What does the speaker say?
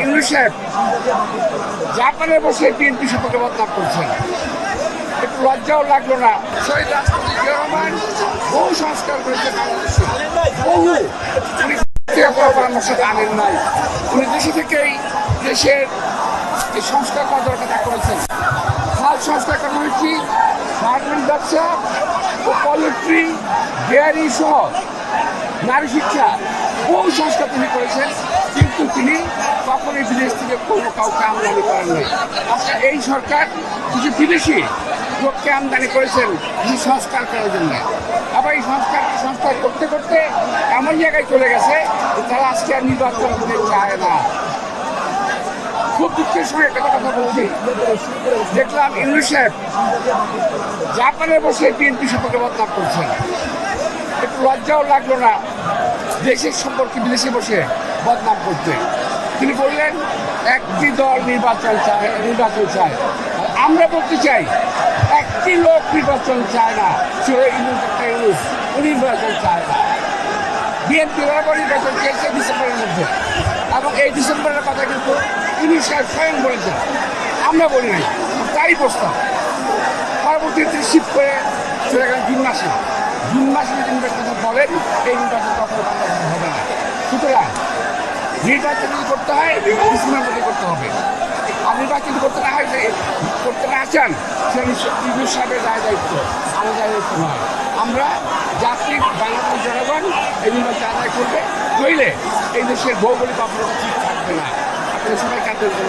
ইউনুস সাহেব, জাপানে বসে বিএনপি সম্পর্কে বদনাম করছেন। একটু লজ্জাও লাগল না। শহীদ রাষ্ট্রপতি রহমান বহু সংস্কার করেছেন বাংলাদেশে। বহু। উনি পরামর্শ আনেন নাই। উনি দেশে থেকেই দেশের যে সংস্কার করা দরকার তা করেছেন। খাল সংস্কার করা হয়েছে গার্মেন্ট ব্যবসা ও পলিট্রি, ডেয়ারি সহ নারী শিক্ষা বহু সংস্কার তিনি করেছেন। কিন্তু তিনি বিদেশ থেকে কোনো কাউকে আমদানি করেন নাই। আজকে এই সরকার কিছু বিদেশি লোককে আমদানি করেছেন, কিছু সংস্কার করার জন্য। আবার এই সংস্কার সংস্কার করতে করতে এমন জায়গায় চলে গেছে তারা আজকে আর নির্বাচন করতে চায় না। খুব দুঃখের সঙ্গে একটা কথা বলছি দেখলাম ইউনুস সাহেব জাপানে বসে বিএনপি সম্পর্কে বদনাম করছেন। একটু লজ্জাও লাগল না, দেশের সম্পর্কে বিদেশে বসে বদনাম করতে। তিনি বললেন, একটি দল নির্বাচন চায় নির্বাচন চায়। আমরা বলতে চাই, একটি লোক নির্বাচন চায় না নির্বাচন চায় না। বিএনপি বরাবর নির্বাচন চেয়েছে ডিসেম্বরের মধ্যে। এবং এই ডিসেম্বরের কথা কিন্তু ইউনুস সাহেব স্বয়ং বলেছেন। আমরা বলি নাই, তাই প্রস্তাব পরবর্তীতে তিনি শিফট করে চলে গেলেন জুন মাসে। জুন মাসে যদি নির্বাচন বলেন, এই নির্বাচন নির্বাচন যদি করতে হয় মধ্যে করতে হবে। আর নির্বাচন করতে না হয় যে করতে না চান বিভিন্ন সাহেবের দায় দায়িত্ব আমাদের দায়িত্ব নয়। আমরা জাতির বাংলাদেশ জনগণ এই নির্বাচন আদায় করবে, নইলে এই দেশের ভৌগোলিক অপরাধ ঠিক থাকবে না। আপনাদের সবাই কাজের করে